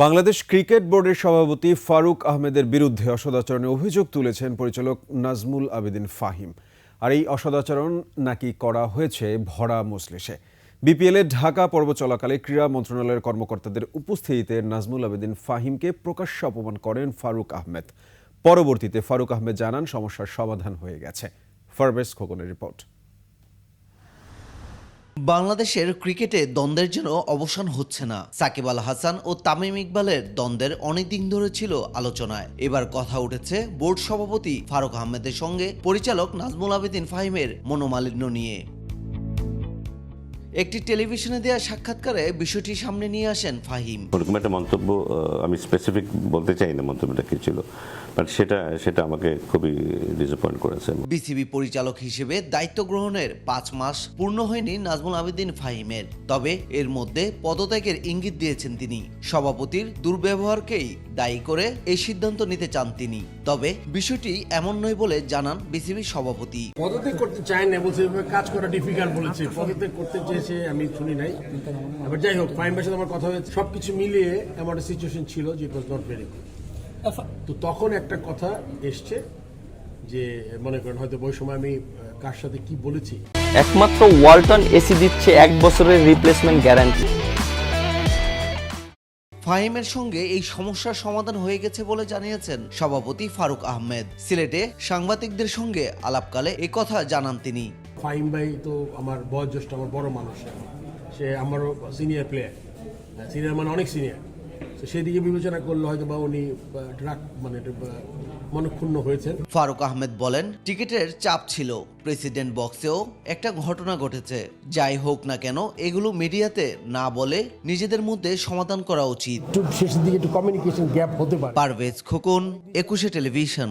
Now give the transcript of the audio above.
Bangladesh cricket বোর্ডের সভাপতি ফারুক আহমেদের বিরুদ্ধে অসদাচরণের অভিযোগ তুলেছেন পরিচালক নাজমুল আবেদিন ফাহিম। আর এই অসদাচরণ নাকি করা হয়েছে ভরা মজলিসে। বিপিএল ঢাকা পর্ব চলাকালে ক্রীড়া মন্ত্রণালয়ের কর্মকর্তাদের উপস্থিতিতে নাজমুল আবেদিন ফাহিমকে প্রকাশ্যে অপমান করেন ফারুক আহমেদ। পরবর্তীতে ফারুক আহমেদ জানান, সমস্যার সমাধান হয়ে গেছে। ফারবেজ খোকনের রিপোর্ট। বাংলাদেশের ক্রিকেটে দ্বন্দ্বের যেন অবসান হচ্ছে না। সাকিব আল হাসান ও তামিম ইকবালের দ্বন্দ্বের অনেকদিন ধরে ছিল আলোচনায়। এবার কথা উঠেছে বোর্ড সভাপতি ফারুক আহমেদের সঙ্গে পরিচালক নাজমুল আবেদিন ফাহিমের মনোমালিন্য নিয়ে। একটি টেলিভিশনে দেওয়া সাক্ষাৎকারে বিষয়টি সামনে নিয়ে আসেন ফাহিম। ওরকম একটা মন্তব্য আমি স্পেসিফিক বলতে চাই না মন্তব্যটা কি ছিল বাট সেটা সেটা আমাকে খুবই ডিসঅ্যাপয়েন্ট করেছে। বিসিবি পরিচালক হিসেবে দায়িত্ব গ্রহণের পাঁচ মাস পূর্ণ হয়নি নাজমুল আবেদিন ফাহিমের তবে এর মধ্যে পদত্যাগের ইঙ্গিত দিয়েছেন তিনি। সভাপতির দুর্ব্যবহারকেই দায়ী করে এই সিদ্ধান্ত নিতে চান তিনি তবে বিষয়টি এমন নয় বলে জানান বিসিবি সভাপতি। পদত্যাগ করতে চায় না বলছে কাজ করা ডিফিকাল্ট বলেছে। পদত্যাগ করতে চেয়েছে আমি শুনি নাই। এবার যাই হোক ফাইম সাথে আমার কথা হয়েছে। সবকিছু মিলিয়ে এমন একটা সিচুয়েশন ছিল যে it was not very good তো তখন একটা কথা এসছে যে মনে করেন হয়তো ওই সময় আমি কার সাথে কি বলেছি। একমাত্র ওয়ালটন এসি দিচ্ছে এক বছরের রিপ্লেসমেন্ট গ্যারান্টি ফাহিমের সঙ্গে এই সমস্যার সমাধান হয়ে গেছে বলে জানিয়েছেন সভাপতি ফারুক আহমেদ। সিলেটে সাংবাদিকদের সঙ্গে আলাপকালে এ কথা জানান তিনি। ফাইম ভাই তো আমার বয়োজ্যেষ্ঠ আমার বড় মানুষ। সে আমারও সিনিয়র প্লেয়ার সিনিয়র মানে অনেক সিনিয়র তো সেদিকে বিবেচনা করলে হয়তো বা উনি ড্রাগ মানে মনক্ষুণ্ণ হয়েছেন। ফারুক আহমেদ বলেন টিকিটের চাপ ছিল। প্রেসিডেন্ট বক্সেও একটা ঘটনা ঘটেছে। যাই হোক না কেন এগুলো মিডিয়াতে না বলে নিজেদের মধ্যে সমাধান করা উচিত। শেষের দিকে একটু কমিউনিকেশন গ্যাপ হতে পারে। পারভেজ খোকন একুশে টেলিভিশন।